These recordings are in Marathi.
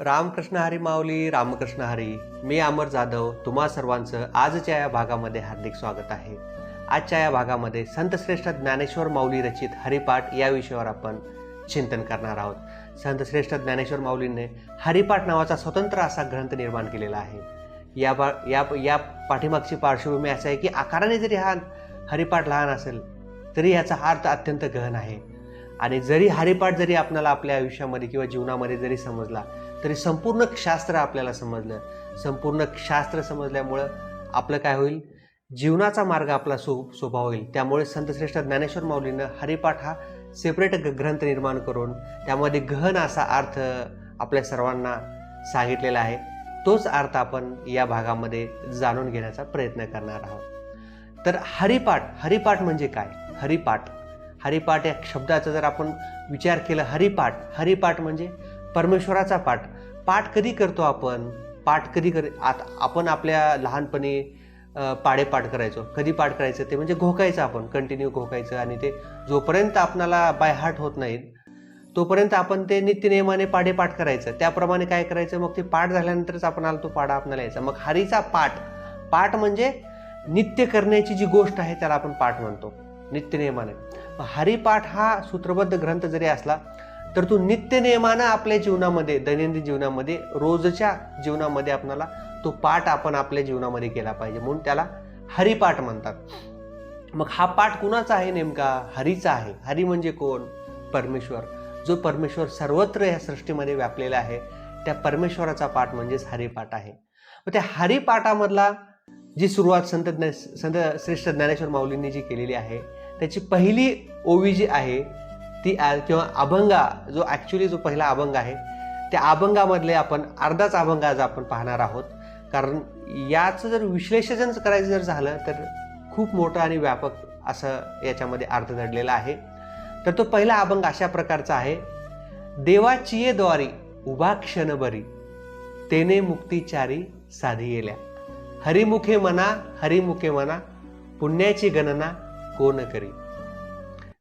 रामकृष्ण हरी माऊली रामकृष्ण हरी. मी अमर जाधव. तुम्हा सर्वांचं आजच्या या भागामध्ये हार्दिक स्वागत आहे. आजच्या या भागामध्ये संतश्रेष्ठ ज्ञानेश्वर माऊली रचित हरिपाठ या विषयावर आपण चिंतन करणार आहोत. संतश्रेष्ठ ज्ञानेश्वर माऊलींनी हरिपाठ नावाचा स्वतंत्र असा ग्रंथ निर्माण केलेला आहे. या बा या या पाठीमागची पार्श्वभूमी असं आहे की आकाराने जरी हा हरिपाठ लहान असेल तरी याचा अर्थ अत्यंत गहन आहे. आणि जरी हरिपाठ जरी आपल्याला आपल्या आयुष्यामध्ये किंवा जीवनामध्ये जरी समजला तरी संपूर्ण शास्त्र आपल्याला समजलं. संपूर्ण शास्त्र समजल्यामुळं आपलं काय होईल? जीवनाचा मार्ग आपला सो सोपा होईल. त्यामुळे संतश्रेष्ठ ज्ञानेश्वर माऊलीनं हरिपाठ हा सेपरेट ग्रंथ निर्माण करून त्यामध्ये गहन असा अर्थ आपल्या सर्वांना सांगितलेला आहे. तोच अर्थ आपण या भागामध्ये जाणून घेण्याचा प्रयत्न करणार आहोत. तर हरिपाठ हरिपाठ म्हणजे काय? हरिपाठ. हरिपाठ या शब्दाचा जर आपण विचार केला हरिपाठ. हरिपाठ म्हणजे परमेश्वराचा पाठ. पाठ कधी करतो आपण? पाठ कधी कर आता आपण आपल्या लहानपणी पाडे पाडेपाठ करायचो. कधी पाठ करायचं? ते म्हणजे घोकायचं आपण. कंटिन्यू घोकायचं आणि ते जोपर्यंत आपणाला बाय हार्ट होत नाहीत तोपर्यंत आपण ते नित्यनियमाने पाडेपाठ करायचं. त्याप्रमाणे काय करायचं? मग ते पाठ झाल्यानंतरच आपणाला तो पाडा आपणाला यायचा. मग हरीचा पाठ. पाठ म्हणजे नित्य करण्याची जी गोष्ट आहे त्याला आपण पाठ म्हणतो. नित्यनियमाने. मग हरिपाठ हा सूत्रबद्ध ग्रंथ जरी असला तर तो नित्यनियमानं आपल्या जीवनामध्ये दैनंदिन जीवनामध्ये रोजच्या जीवनामध्ये आपणाला तो पाठ आपण आपल्या जीवनामध्ये केला पाहिजे. म्हणून त्याला हरिपाठ म्हणतात. मग हा पाठ कुणाचा आहे नेमका? हरीचा आहे. हरी म्हणजे कोण? परमेश्वर. जो परमेश्वर सर्वत्र या सृष्टीमध्ये व्यापलेला आहे त्या परमेश्वराचा पाठ म्हणजेच हरिपाठ आहे. मग त्या हरिपाठामधला जी सुरुवात संत ज्ञा संत श्रेष्ठ ज्ञानेश्वर माऊलींनी जी केलेली आहे त्याची पहिली ओवी जी आहे ती किंवा अभंगा जो ॲक्च्युली जो पहिला अभंग आहे त्या अभंगामधले आपण अर्धाच अभंग आज आपण पाहणार आहोत. कारण याचं जर विश्लेषण करायचं जर झालं तर खूप मोठं आणि व्यापक असं याच्यामध्ये अर्थ दडलेला आहे. तर तो पहिला अभंग अशा प्रकारचा आहे. देवाचिये द्वारी उभा क्षणभरी तेने मुक्तीचारी साधी गेल्या हरिमुखे मना हरिमुखे मना पुण्याची गणना कोण करी?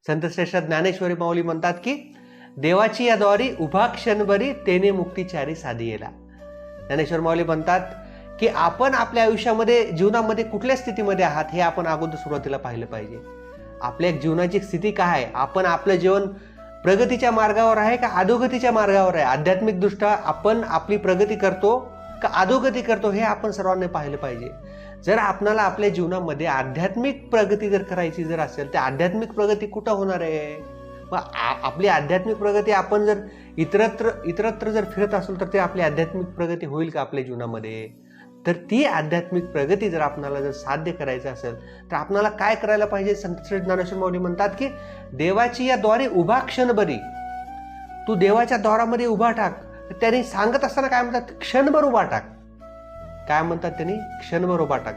संतश्रेष्ठ ज्ञानेश्वरी माऊली म्हणतात की देवाची या द्वारी उभा क्षणभरी तेने मुक्तीचारी साधी येला. ज्ञानेश्वर माऊली म्हणतात की आपण आपल्या आयुष्यामध्ये जीवनामध्ये कुठल्या स्थितीमध्ये आहात हे आपण अगोदर सुरुवातीला पाहिलं पाहिजे. आपल्या जीवनाची स्थिती काय आहे? आपण आपलं जीवन प्रगतीच्या मार्गावर आहे का अधोगतीच्या मार्गावर आहे? आध्यात्मिकदृष्ट्या आपण आपली प्रगती करतो का अधोगती करतो हे आपण सर्वांनी पाहिलं पाहिजे. जर आपणाला आपल्या जीवनामध्ये आध्यात्मिक प्रगती जर करायची जर असेल तर आध्यात्मिक प्रगती कुठं होणार आहे? मग आ- आपली आध्यात्मिक प्रगती आपण जर इतरत्र इतरत्र जर फिरत असेल तर ते आपली आध्यात्मिक प्रगती होईल का आपल्या जीवनामध्ये? तर ती आध्यात्मिक प्रगती जर आपणाला जर साध्य करायचं असेल तर आपणाला काय करायला पाहिजे? संत श्री ज्ञानेश्वर माऊली म्हणतात की देवाची या द्वारे उभा क्षणभरी तू देवाच्या द्वारामध्ये उभा टाक. तर त्यांनी सांगत असताना काय म्हणतात? क्षणभर उभा टाक. काय म्हणतात त्यांनी? क्षणभर उभा टाक.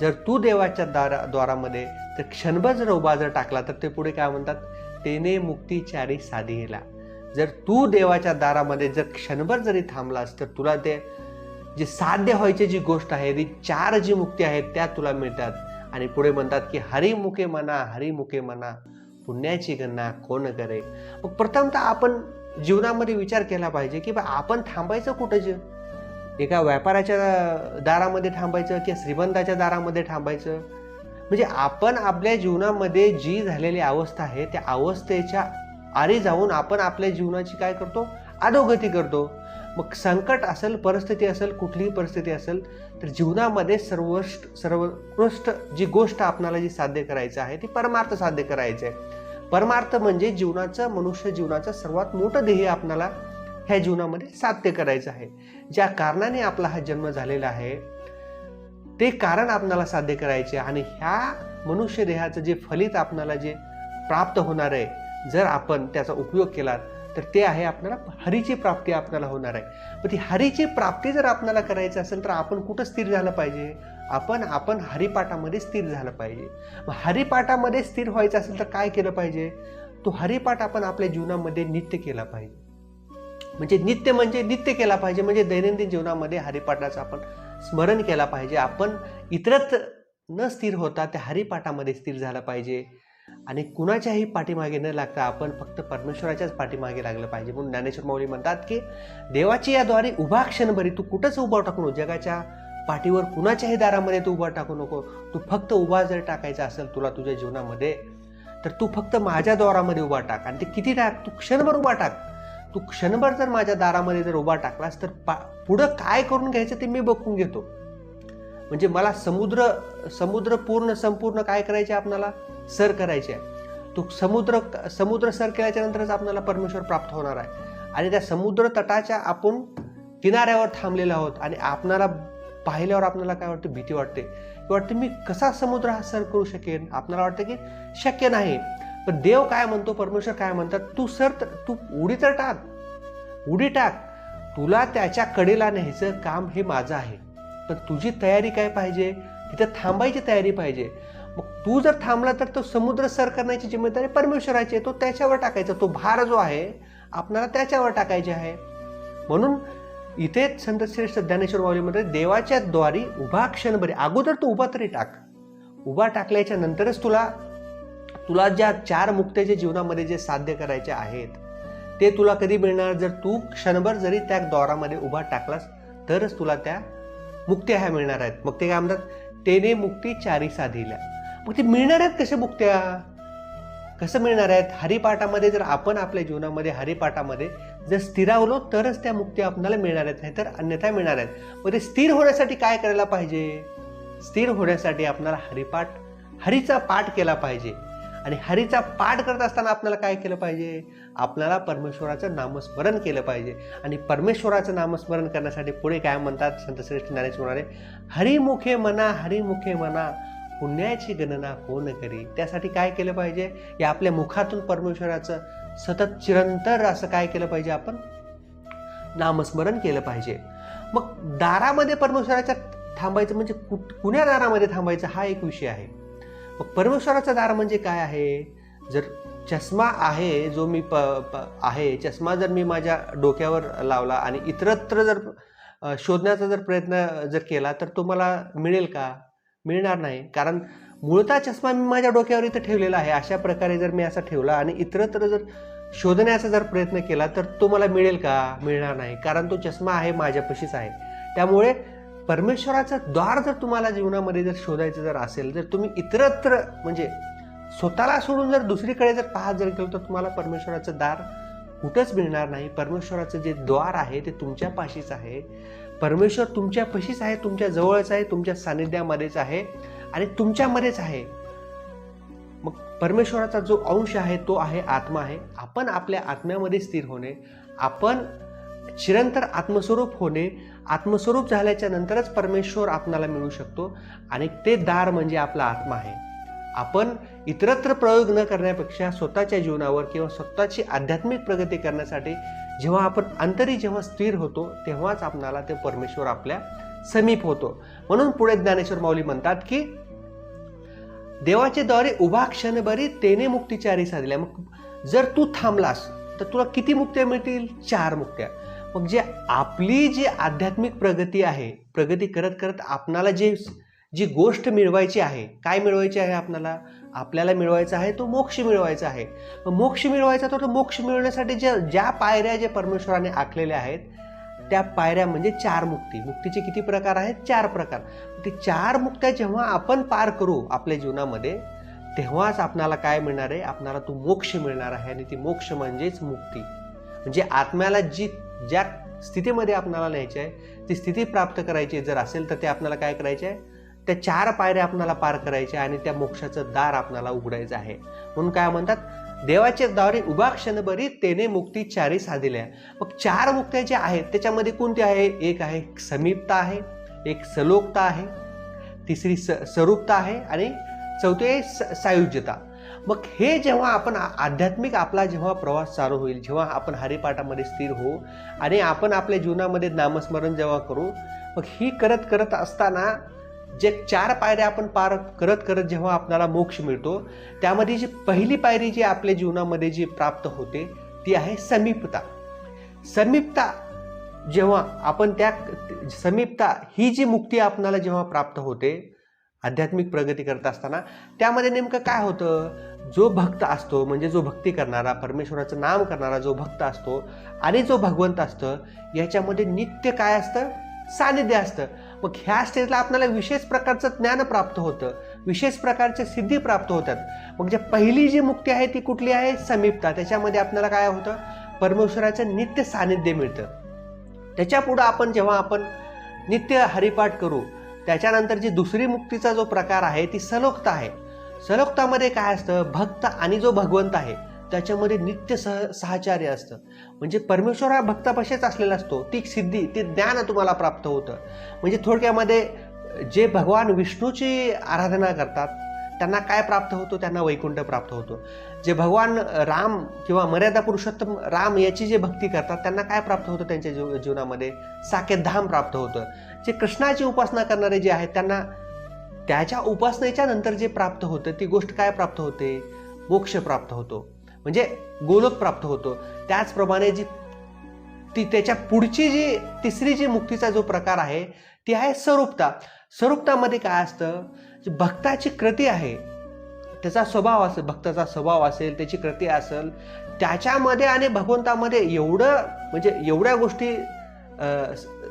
जर तू देवाच्या दारा द्वारामध्ये तर क्षणभर जर उभा जर टाकला तर ते पुढे काय म्हणतात? तेने मुक्तीचारी साधी गेला जर तू देवाच्या दारामध्ये जर क्षणभर जरी थांबलास तर तुला ते जे साध्य व्हायची जी गोष्ट आहे ती चार जी मुक्ती आहेत त्या तुला मिळतात. आणि पुढे म्हणतात की हरिमुखे म्हणा हरिमुखे म्हणा पुण्याची गणना कोण करे? मग प्रथमतः आपण जीवनामध्ये विचार केला पाहिजे की बा आपण थांबायचं कुठं जे? एका व्यापाराच्या दारामध्ये थांबायचं किंवा श्रीमंताच्या दारामध्ये थांबायचं? म्हणजे आपण आपल्या जीवनामध्ये जी झालेली अवस्था आहे त्या अवस्थेच्या आरी जाऊन आपण आपल्या जीवनाची काय करतो? अधोगती करतो. मग संकट असेल परिस्थिती असेल कुठलीही परिस्थिती असेल तर जीवनामध्ये सर्वोष्ट सर्वोत्कृष्ट जी गोष्ट आपणाला जी साध्य करायचं आहे ती परमार्थ साध्य करायचं आहे परमार्थ म्हणजे जीवनाचं मनुष्य जीवनाचं सर्वात मोठं ध्येय आपणाला ह्या जीवनामध्ये साध्य करायचं आहे. ज्या कारणाने आपला हा जन्म झालेला आहे ते कारण आपणाला साध्य करायचे आणि ह्या मनुष्य देहाचं जे फलित आपणाला जे प्राप्त होणार आहे जर आपण त्याचा उपयोग केला तर ते आहे आपल्याला हरीची प्राप्ती आपल्याला होणार आहे. पण ती हरीची प्राप्ती जर आपल्याला करायची असेल तर आपण कुठं स्थिर झालं पाहिजे? आपण आपण हरिपाठामध्ये स्थिर झालं पाहिजे. मग हरिपाठामध्ये स्थिर व्हायचं असेल तर काय केलं पाहिजे? तो हरिपाठ आपण आपल्या जीवनामध्ये नित्य केला पाहिजे. म्हणजे नित्य म्हणजे नित्य केला पाहिजे म्हणजे दैनंदिन जीवनामध्ये हरिपाठाचं आपण स्मरण केला पाहिजे. आपण इतरत्र न स्थिर होता त्या हरिपाठामध्ये स्थिर झालं पाहिजे. आणि कुणाच्याही पाठीमागे न लागता आपण फक्त परमेश्वराच्याच पाठीमागे लागलं पाहिजे. म्हणून ज्ञानेश्वर माऊली म्हणतात की देवाची याद्वारे उभा क्षणभरी तू कुठंच उभा टाकू नको. जगाच्या पाठीवर कुणाच्याही दारामध्ये तू उभा टाकू नको. तू फक्त उभा जर टाकायचा असेल तुला तुझ्या जीवनामध्ये तर तू फक्त माझ्या दारामध्ये उभा टाक. आणि ते किती टाक? तू क्षणभर उभा टाक. तू क्षणभर जर माझ्या दारामध्ये जर उभा टाकलास तर पा पुढं काय करून घ्यायचं ते मी बघून घेतो. म्हणजे मला समुद्र समुद्र पूर्ण संपूर्ण काय करायचे आपणाला सर करायचे आहे. तो समुद्र समुद्र सर केल्याच्या नंतरच आपल्याला परमेश्वर प्राप्त होणार आहे. आणि त्या समुद्र तटाच्या आपण किनाऱ्यावर थांबलेलो आहोत आणि आपणाला पाहिल्यावर आपल्याला काय वाटतं? भीती वाटते. की वाटते मी कसा समुद्र हा सर करू शकेन? आपल्याला वाटतं की शक्य नाही. पण देव काय म्हणतो परमेश्वर काय म्हणतात? तू सर तर- तू उडी तर टाक. उडी टाक. तुला त्याच्या कडेला न्यायचं काम हे माझं आहे. पण तुझी तयारी काय पाहिजे? तिथं थांबायची तयारी पाहिजे. मग तू जर थांबला तर तो समुद्र सर करण्याची जिम्मेदारी परमेश्वराची आहे. तो त्याच्यावर टाकायचा. तो भार जो आहे आपणाला त्याच्यावर टाकायचे आहे. म्हणून इथे संतश्रेष्ठ ज्ञानेश्वर माऊलीमध्ये देवाच्या द्वारी उभा क्षणभरी अगोदर तू उभा तरी टाक. उभा टाकल्याच्या नंतरच तुला तुला ज्या चार मुक्त्याच्या जीवनामध्ये जे साध्य करायचे आहेत ते तुला कधी मिळणार? जर तू क्षणभर जरी त्या दौरामध्ये उभा टाकलास तरच तुला त्या मुक्त्या ह्या मिळणार आहेत. मग ते काय म्हणतात? तेने मुक्ती चारी साधिल्या मग ते मिळणार आहेत कशा मुक्त्या? कसं मिळणार आहेत? हरिपाठामध्ये जर आपण आपल्या जीवनामध्ये हरिपाठामध्ये जर स्थिरावलो तरच त्या मुक्त्या आपल्याला मिळणार आहेत. नाहीतर अन्यथा मिळणार आहेत. मग ते स्थिर होण्यासाठी काय करायला पाहिजे? स्थिर होण्यासाठी आपल्याला हरिपाठ हरीचा पाठ केला पाहिजे. आणि हरीचा पाठ करत असताना आपल्याला काय केलं पाहिजे? आपल्याला परमेश्वराचं नामस्मरण केलं पाहिजे. आणि परमेश्वराचं नामस्मरण करण्यासाठी पुढे काय म्हणतात? संतश्रेष्ठ ज्ञानेश्वर म्हणाले हरिमुखे म्हणा हरिमुखे म्हणा पुण्याची गणना कोण करी? त्यासाठी काय केलं पाहिजे? या आपल्या मुखातून परमेश्वराचं सतत चिरंतर असं काय केलं पाहिजे आपण? नामस्मरण केलं पाहिजे. मग दारामध्ये परमेश्वराच्या थांबायचं म्हणजे कुठ कुण्या दारामध्ये थांबायचं? हा एक विषय आहे. मग परमेश्वराचं दार म्हणजे काय आहे? जर चष्मा आहे जो मी प प आहे चष्मा जर मी माझ्या डोक्यावर लावला आणि इतरत्र जर शोधण्याचा जर प्रयत्न जर केला तर तो मला मिळेल का? मिळणार नाही. कारण मूळतः चष्मा मी माझ्या डोक्यावर इथं ठेवलेला आहे. अशा प्रकारे जर मी असा ठेवला आणि इतरत्र जर शोधण्याचा जर प्रयत्न केला तर तो मला मिळेल का? मिळणार नाही. कारण तो चष्मा आहे माझ्यापाशीच आहे. त्यामुळे परमेश्वराचं द्वार जर तुम्हाला जीवनामध्ये जर शोधायचं जर असेल जर तुम्ही इतरत्र म्हणजे स्वतःला सोडून जर दुसरीकडे जर पाहत जर गेलो तर तुम्हाला परमेश्वराचं दार कुठंच मिळणार नाही. परमेश्वराचं जे द्वार आहे ते तुमच्या पाशीच आहे. परमेश्वर तुमच्या पशीच आहे तुमच्या जवळच आहे तुमच्या सानिध्यामध्येच आहे आणि तुमच्यामध्येच आहे. मग परमेश्वराचा जो अंश आहे तो आहे आत्मा आहे. आपण आपल्या आत्म्यामध्ये स्थिर होणे आपण चिरंतर आत्मस्वरूप होणे आत्मस्वरूप झाल्याच्या नंतरच परमेश्वर आपणाला मिळू शकतो आणि ते दार म्हणजे आपला आत्मा आहे. आपण इतरत्र प्रयोग न करण्यापेक्षा स्वतःच्या जीवनावर किंवा स्वतःची आध्यात्मिक प्रगती करण्यासाठी जेव्हा आपण अंतरी जेव्हा स्थिर होतो तेव्हाच आपणाला ते परमेश्वर आपल्या समीप होतो. म्हणून पुढे ज्ञानेश्वर माऊली म्हणतात की देवाचे द्वारे उभा क्षणभरी तेने मुक्तीचारी साधल्या मग जर तू थांबलास तर तुला किती मुक्त्या मिळतील? चार मुक्त्या. मग जे आपली जी आध्यात्मिक प्रगती आहे प्रगती करत करत आपणाला जे जी गोष्ट मिळवायची आहे काय मिळवायची आहे आपणाला? आपल्याला मिळवायचा आहे तो मोक्ष मिळवायचा आहे. मग मोक्ष मिळवायचा तर तो मोक्ष मिळवण्यासाठी ज्या ज्या पायऱ्या जे परमेश्वराने आखलेल्या आहेत त्या पायऱ्या म्हणजे चार मुक्ती. मुक्तीचे किती प्रकार आहेत? चार प्रकार. ते चार मुक्त्या जेव्हा आपण पार करू आपल्या जीवनामध्ये तेव्हाच आपणाला काय मिळणार आहे? आपणाला तो मोक्ष मिळणार आहे आणि ती मोक्ष म्हणजेच मुक्ती. म्हणजे आत्म्याला जी ज्या स्थितीमध्ये आपणाला न्यायची आहे ती स्थिती प्राप्त करायची जर असेल तर ते आपल्याला काय करायचे आहे? त्या चार पायऱ्या आपणाला पार करायच्या आणि त्या मोक्षाचं दार आपणाला उघडायचं आहे. म्हणून काय म्हणतात? देवाच्या द्वारे उभा क्षणभरी तेने मुक्ती चारी साधिल्या. मग चार मुक्त्या ज्या आहेत त्याच्यामध्ये कोणती आहे? एक आहे समीपता आहे एक सलोकता आहे तिसरी स स्वरूपता आहे आणि चौथी आहे स सायुज्यता. मग हे जेव्हा आपण आध्यात्मिक आपला जेव्हा प्रवास चालू होईल जेव्हा आपण हरिपाठामध्ये स्थिर होऊ आणि आपण आपल्या जीवनामध्ये नामस्मरण जेव्हा करू मग ही करत करत असताना जे चार पायऱ्या आपण पार करत करत जेव्हा आपल्याला मोक्ष मिळतो त्यामध्ये जी पहिली पायरी जी आपल्या जीवनामध्ये जी प्राप्त होते ती आहे समीपता. समीपता जेव्हा आपण त्या समीपता ही जी मुक्ती आपणाला जेव्हा प्राप्त होते आध्यात्मिक प्रगती करत असताना त्यामध्ये नेमकं काय होतं? जो भक्त असतो म्हणजे जो भक्ती करणारा परमेश्वराचं नाम करणारा जो भक्त असतो आणि जो भगवंत असतं याच्यामध्ये नित्य काय असतं? सानिध्य असतं. मग ह्या स्टेजला आपल्याला विशेष प्रकारचं ज्ञान प्राप्त होतं. विशेष प्रकारच्या सिद्धी प्राप्त होतात. मग जे पहिली जी मुक्ती आहे ती कुठली आहे? समीपता. त्याच्यामध्ये आपल्याला काय होतं? परमेश्वराचं नित्य सानिध्य मिळतं. त्याच्यापुढं आपण जेव्हा आपण नित्य हरिपाठ करू त्याच्यानंतर जी दुसरी मुक्तीचा जो प्रकार आहे ती सलोकता आहे. सलोक्तामध्ये काय असतं? भक्त आणि जो भगवंत आहे त्याच्यामध्ये नित्य सह सहचार्य असतं. म्हणजे परमेश्वर हा भक्तापाशीच असलेला असतो. ती सिद्धी ते ज्ञान तुम्हाला प्राप्त होतं. म्हणजे थोडक्यामध्ये जे भगवान विष्णूची आराधना करतात त्यांना काय प्राप्त होतो? त्यांना वैकुंठ प्राप्त होतो. जे भगवान राम किंवा मर्यादा पुरुषोत्तम राम याची जे भक्ती करतात त्यांना काय प्राप्त होतं? त्यांच्या जीव जीवनामध्ये साकेत धाम प्राप्त होतं. जे कृष्णाची उपासना करणारे जे आहेत त्यांना त्याच्या उपासनेच्या नंतर जे प्राप्त होतं ती गोष्ट काय प्राप्त होते? मोक्ष प्राप्त होतो. म्हणजे गोलोक प्राप्त होतो. त्याचप्रमाणे जी ती त्याच्या पुढची जी तिसरी जी मुक्तीचा जो प्रकार आहे ती आहे स्वरूपता. स्वरूपतामध्ये काय असतं? जी भक्ताची कृती आहे त्याचा स्वभाव असेल भक्ताचा स्वभाव असेल त्याची कृती असेल त्याच्यामध्ये आणि भगवंतामध्ये एवढं म्हणजे एवढ्या गोष्टी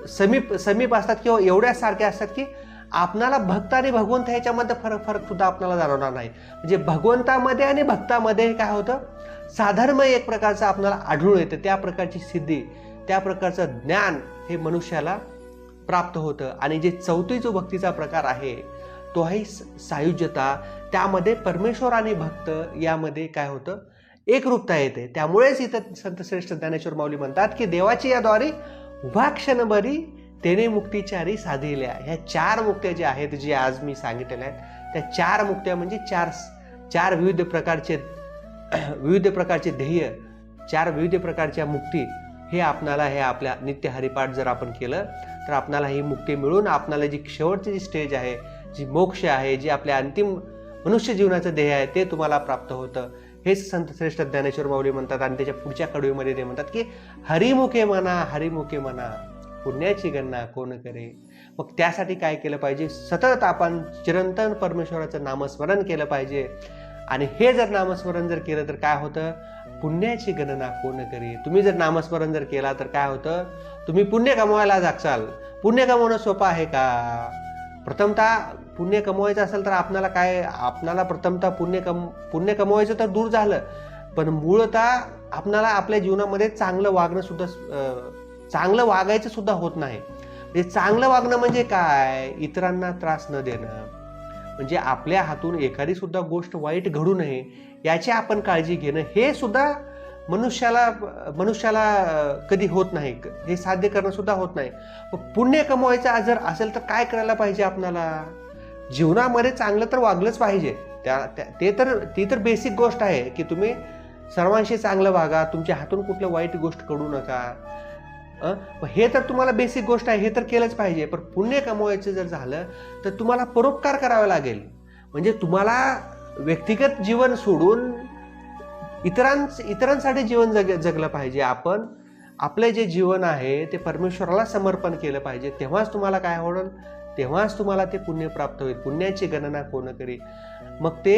समीप समीप असतात किंवा एवढ्या सारख्या असतात की आपणाला भक्त आणि भगवंत ह्याच्यामध्ये फरक फरक सुद्धा आपल्याला जाणवणार नाही. म्हणजे भगवंतामध्ये आणि भक्तामध्ये काय होतं? साधर्मय एक प्रकारचं आपल्याला आढळून येतं. त्या प्रकारची सिद्धी त्या प्रकारचं ज्ञान हे मनुष्याला प्राप्त होतं. आणि जे चौथी जो भक्तीचा प्रकार आहे तो आहे स- सायुज्यता. त्यामध्ये परमेश्वर आणि भक्त यामध्ये काय होतं? एकरूपता येते. त्यामुळेच इथं संतश्रेष्ठ ज्ञानेश्वर माऊली म्हणतात की देवाची याद्वारे उभा क्षणभरी तेने मुक्तीचारी साधिल्या ह्या चार मुक्त्या ज्या आहेत जे आज मी सांगितलेल्या आहेत त्या चार मुक्त्या म्हणजे चार चार विविध प्रकारचे विविध प्रकारचे ध्येय चार विविध प्रकारच्या मुक्ती हे आपणाला हे आपल्या नित्य हरिपाठ जर आपण केलं तर आपणाला ही मुक्ती मिळून आपणाला जी शेवटची जी स्टेज आहे जी मोक्ष आहे जी आपल्या अंतिम मनुष्य जीवनाचं ध्येय आहे ते तुम्हाला प्राप्त होतं. हेच संत श्रेष्ठ ज्ञानेश्वर माऊली म्हणतात आणि त्याच्या पुढच्या कडवीमध्ये ते म्हणतात की हरिमुखे म्हणा हरिमुखे म्हणा पुण्याची गणना कोण करे? मग त्यासाठी काय केलं पाहिजे? सतत आपण चिरंतन परमेश्वराचं नामस्मरण केलं पाहिजे. आणि हे जर नामस्मरण जर केलं तर काय होतं? पुण्याची गणना कोण करे? तुम्ही जर नामस्मरण जर केला तर काय होतं? तुम्ही पुण्य कमवायला जागचाल पुण्य कमवणं सोपं आहे का? प्रथमतः पुण्य कमवायचं असेल तर आपणाला काय आपणाला प्रथमतः पुण्य कम पुण्य कमवायचं तर दूर झालं. पण मूळतः आपणाला आपल्या जीवनामध्ये चांगलं वागणं सुद्धा चांगलं वागायचं सुद्धा होत नाही. म्हणजे चांगलं वागणं म्हणजे काय? इतरांना त्रास न देणं. म्हणजे आपल्या हातून एखादी सुद्धा गोष्ट वाईट घडू नये याची आपण काळजी घेणं हे सुद्धा मनुष्याला मनुष्याला कधी होत नाही. हे साध्य करणं सुद्धा होत नाही. पुण्य कमवायचं जर असेल तर काय करायला पाहिजे आपणाला? जीवनामध्ये चांगलं तर वागलंच पाहिजे. त्या त्या- ते तर ती तर बेसिक गोष्ट आहे की तुम्ही सर्वांशी चांगलं वागा तुमच्या हातून कुठलं वाईट गोष्ट करू नका. हे तर तुम्हाला बेसिक गोष्ट आहे हे तर केलंच पाहिजे. पण पुण्य कमवायचं जर झालं तर तुम्हाला परोपकार करावा लागेल. म्हणजे तुम्हाला व्यक्तिगत जीवन सोडून इतरांच इतरांसाठी जीवन जग जगलं पाहिजे. आपण आपलं जे जीवन आहे ते परमेश्वराला समर्पण केलं पाहिजे. तेव्हाच तुम्हाला काय होणार? तेव्हाच तुम्हाला ते पुण्य प्राप्त होईल. पुण्याची गणना कोण करी मग ते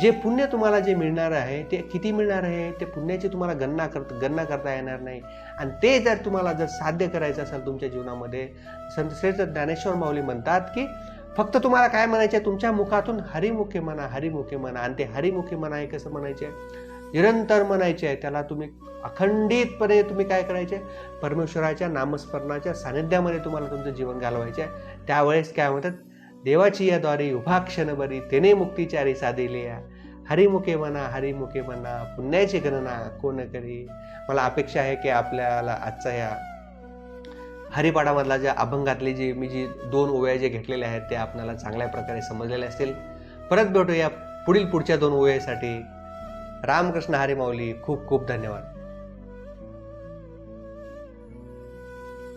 जे पुण्य तुम्हाला जे मिळणार आहे ते किती मिळणार आहे ते पुण्याची तुम्हाला गणना कर गणना करता येणार नाही. आणि ते जर तुम्हाला जर साध्य करायचं असेल तुमच्या जीवनामध्ये संत श्रेष्ठ ज्ञानेश्वर माऊली म्हणतात की फक्त तुम्हाला काय म्हणायचे तुमच्या मुखातून हरिमुखे म्हणा हरिमुखे म्हणा. आणि ते हरिमुखे म्हणा हे कसं म्हणायचे? निरंतर म्हणायचे. आहे त्याला तुम्ही अखंडितपणे तुम्ही काय करायचे? परमेश्वराच्या नामस्मरणाच्या सानिध्यामध्ये तुम्हाला तुमचं जीवन घालवायचे आहे त्यावेळेस काय म्हणतात देवाची याद्वारे उभा क्षणभरी तेने मुक्तीचारी साधिलिया हरिमुखे म्हणा हरिमुखे म्हणा पुण्याची गणना कोण करी? मला अपेक्षा आहे की आपल्याला आजचा या हरिपाठामधला ज्या अभंगातले जे मी जी दोन ओव्या जे घेतलेल्या आहेत ते आपल्याला चांगल्या प्रकारे समजलेले असतील. परत भेटूया पुढील पुढच्या दोन ओव्यासाठी. रामकृष्ण हरिमाऊली खूप खूप धन्यवाद.